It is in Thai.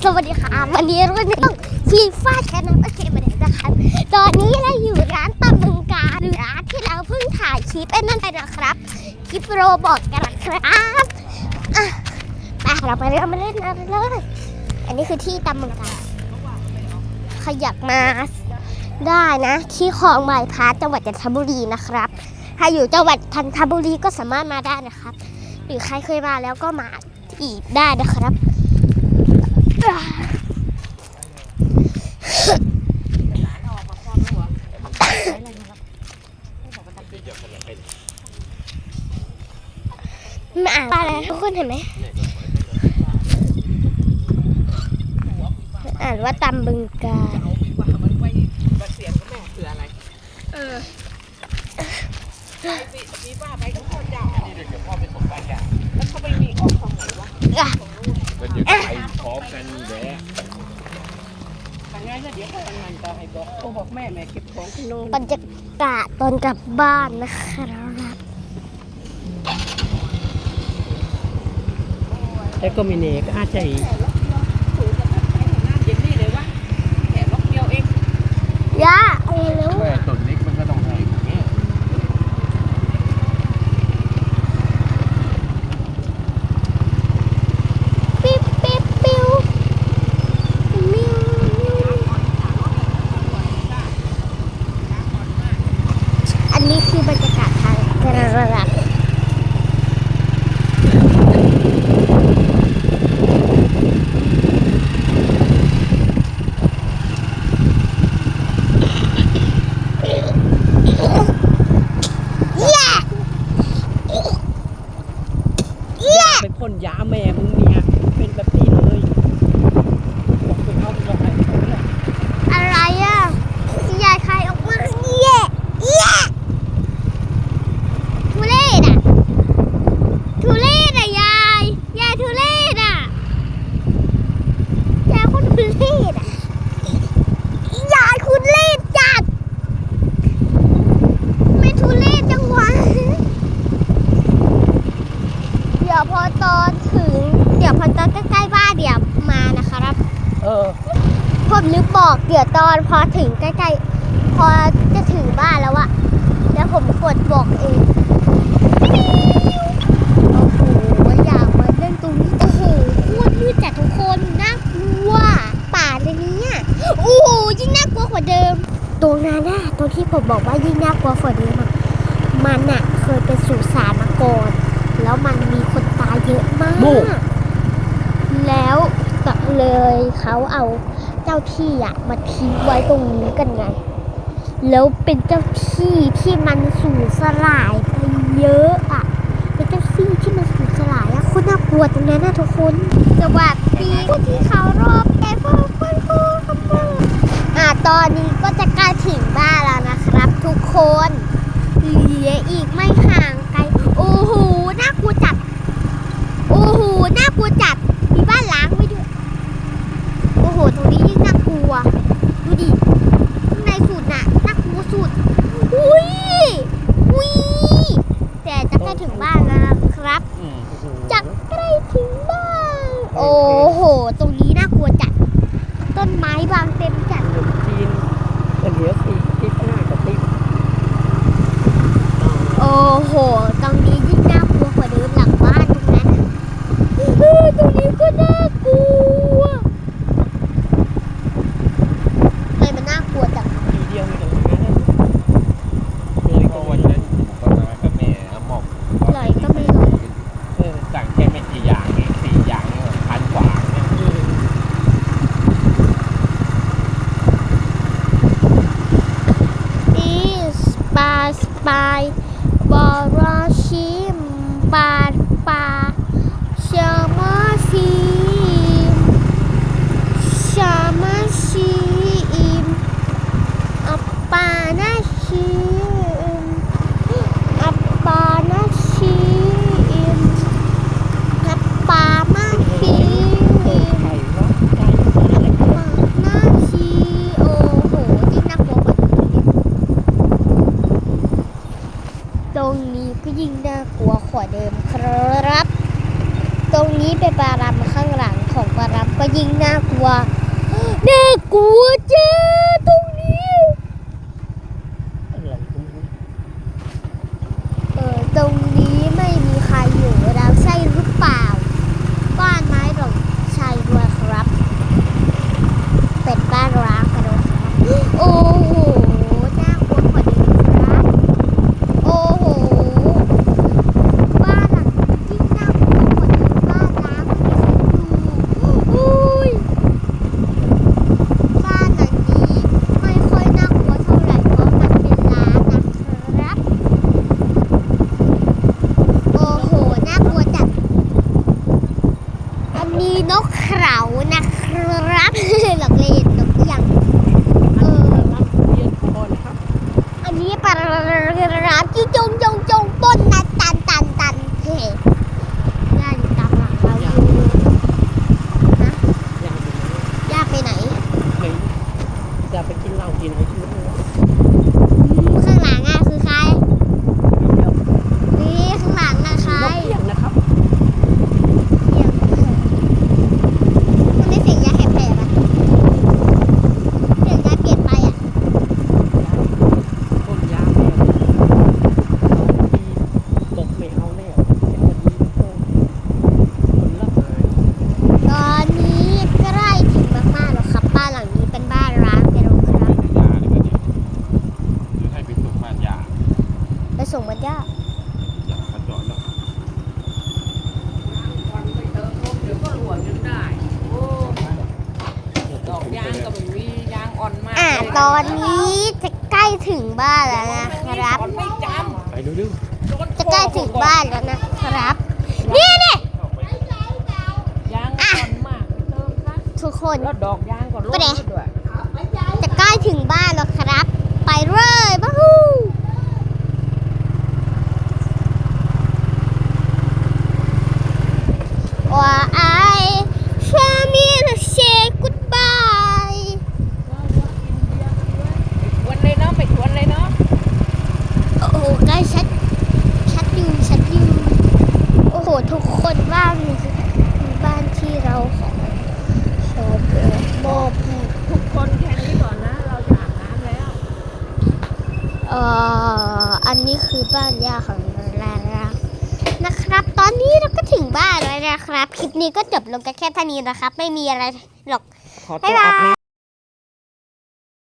สวัสดีค่ะวันนี้เราจะต้องฟีฟ้าแชนโอเคมาเดี๋ยวนะครับตอนนี้เราอยู่ร้านตำลึงการหรือร้านที่เราเพิ่งถ่ายคลิปไอ้นั่นไปนะครับคลิปโรบอทกันนะครับอะไปเราไปเริ่มมาเล่นกันเลยอันนี้คือที่ตำลึงการขยับมาได้นะ ที่คลองบายพาสจังหวัดจันทบุรีนะครับ ถ้าอยู่จังหวัดจันทบุรีก็สามารถมาได้นะครับ หรือใครเคยมาแล้วก็มาอีกได้นะครับ มาอ่านว่าอะไรทุกคนเห็นไหมอ่านว่าตำบึงการเออมีมีป้าไปกับพ่อเจ้านี่เดี๋ยวพ่อไปส่งไปแกแล้วเขาไปมีออกของไหนวะอะก็ เดี๋ยวไปพร้อมกันแหละทางงานเนี่ยเดี๋ยวเขาทำงานต่อให้บอกโทรบอกแม่แม่เก็บของที่โน่นบรรยากาศตอนกลับบ้านนะครับแล้วก็มีเนกอาใจเย็นนี่เลยวะแค่ล็อกเดียวเองย่าเอาเร็วแม่ต้นเล็กมันก็ต้องให้อย่างเงี้ย ปิ๊บปิ๊บปิ๊วมิวอันนี้คือบรรยากาศทางกระดับเย้ เย้ไปพ่นยาแม่มึงเนี่ยเป็นแบบนี้เลยบอกไปเอาบอกไปเอาเนี่ย อะไรอะยายใครออกมาเย่เย่ทุเรศอะทุเรศอะยายยายทุเรศอะยายคนทุเรศอะยายคุณเรศจัดไม่ทุเรศจังวะเดี๋ยวพอตอนถึง เดี๋ยวพอตอนใกล้ๆบ้านเดี๋ยวมานะครับเออ ผมลืมบอกเดี๋ยวตอนพอถึงใกล้ๆ พอจะถึงบ้านแล้วอะแล้วผมกดบอกเองโอ้โหอยากมาเล่นตรงนี้โอ้โหโคตรมืดจัดทุกคนน่ากลัวป่าเลยเนี่ยโอ้โหยิ่งน่ากลัวกว่าเดิม ตรงนั้นน่ะตรงที่ผมบอกว่ายิ่งน่ากลัวกว่าเดิมอะมันอะเคยเป็นสุสานมาก่อนแล้วมันมีคนตา ยเยอะมากโม่แล้วก็เลยเขาเอาเจ้าที่อะมาทิ้งไว้ตรงนี้กันไง แล้วเป็นเจ้าที่ที่มันสูญสลายไปเยอะอะเป็นเจ้าที่ที่มันสูญสลายอะคุณน่ากลัวตรงนั้นนะทุกคนสวัสดีผู้ที่เขารบแกพวกคุณครูครับผมอะตอนนี้ก็จะใกล้ถึงบ้านแล้วนะครับ ทุกคนเหลืออีกไม่ห่างไกลโอ้โหน่ากลัวจัด โอ้โห น่ากลัวจัด มีบ้านล้างไว้ด้วย โอ้โห ตรงนี้ยิ่งน่ากลัว ดูดิ ข้างในสุดน่ะ น่ากลัวสุด อุ้ย อุ้ย แต่จะใกล้ถึ งบ้านแล้วนะครับ อืมจะใกล้ถึงบ้าน โอ้โห ตรงนี้น่ากลัวจัด ต้นไม้บางเต็มจัด ขนมจีนก็เหลือสี่ทิศหน้ากับทิศโอ้โห ตรงนี้ยิ่งน่ากลัวกว่าเดิมหลังบ้านตรงนั้นน่ะเออตรงนี้ก็น่ากลัวทำไมมันน่ากลัวจัง ทีเดียวมีแต่ทางนั้นเลย ก็ ก็ วั วัน น นั้ นั้น น ผมก็มากับแม่เอาหมอก ลอยก็ไม่ลอย เออสั่งแค่ไม่กี่อย่างเองสี่อย่างนี่แบบพันกว่าเนี่ย อีสปาสปายบอรอชิม ปาปาชามาซีชามาซีอิมอัปปานาชิมอัปปานาชิมอัปปามาชิม ไข่เนาะไก่อะไร หน้าชีโอ้โหยิ่งน่ากลัวกว่า ตรงนี้ก็ยิ่งน่ากลัวขวาเดิมครับ ตรงนี้เป็นปารำข้างหลังของปารำก็ก็ยิ่งน่ากลัว น่ากลัวจ้าตรงนี้ อะไรก็ไม่รู้ เออตรงนี้ไม่มีใครอยู่แล้วใช่หรือเปล่า บ้านไม้หรอกใช่ด้วยครับ เป็นบ้านร้างกันเลยครับ โอ้โห น่ากลัวกว่านี้ครับ โอ้โห บ้านหลังที่น่ากลัวกว่านี้บ้านร้างไม่มีใครอยู่อุ้ย บ้านหลังนี้ไม่ค่อยน่ากลัวเท่าไหร่เพราะมันเป็นร้านนะครับ โอ้โห น่ากลัวจัด อันนี้นกเขานะครับ หลักเล่นนกยัง เออ รับเรียนก่อนครับ อัน นี้ปลาร้าจิ้งจงจงจงปนนะตันตันตันเฮ้ย่าอยู่ตามหลังเราอยู่นะ อย่างนี้ ย่าไปไหน ไม่จะไปกินเหล้ากินอะไรที่นู้นเลย อืมข้างหลังอะคือใคร เดี๋ยว นี่ข้างหลังอะใคร นกเพียงนะครับ เสียงมันไม่เสียงยาแหบๆอะเสียงยาเปลี่ยนไปอะ ต้นยาแมวตกไม่เอาแล้วเป็นวันนี้ก็คนละหาย ตอนนี้ใกล้ถึงมากๆแล้วครับบ้านหลังนี้เป็นบ้านร้างกันแล้วครับ ไม่ใช่ยาเลยนะเนี่ยหรือให้ไปส่งบ้านยา ไป ส่งมันย่าอยากมาจอดแล้ววันไปเติมลมเดี๋ยวก็หลวงยังได้โอ้ดอกยางก็ไม่มียางอ่อนมากอ่าเลยตอนนี้จะใกล้ถึงบ้านแล้วนะครับสอนไม่จไปดูดูำโดนจะใกล้ถึงบ้านแล้วนะครับ นี่นี่ยางอ่อนมากไปเติมซะทุกคนแล้วดอกยางก็ล้มไปไหนด้วยจะใกล้ถึงบ้านแล้วครับ ไปเลยบ้าฮู้ว่าไอชามีนะเชกุดบาย ชวนเลยเนาะไปชวนเลยเนาะ โอ้โหใกล้ ชัดชัดอยู่ชัดอยู่โอ้โห ทุกคนบ้านนี้คือบ้านที่เราขอขอมอบให้ทุกคนแค่นี้ก่อนนะ เราจะอาบน้ำแล้วเอ่ออันนี้คือบ้านย่าของเราล้วนะครับ ตอนนี้เราก็ถึงบ้านแล้วนะครับ คลิปนี้ก็จบลงกันแค่เท่านี้นะครับ ไม่มีอะไรหรอกขอตัวอาบน้ำ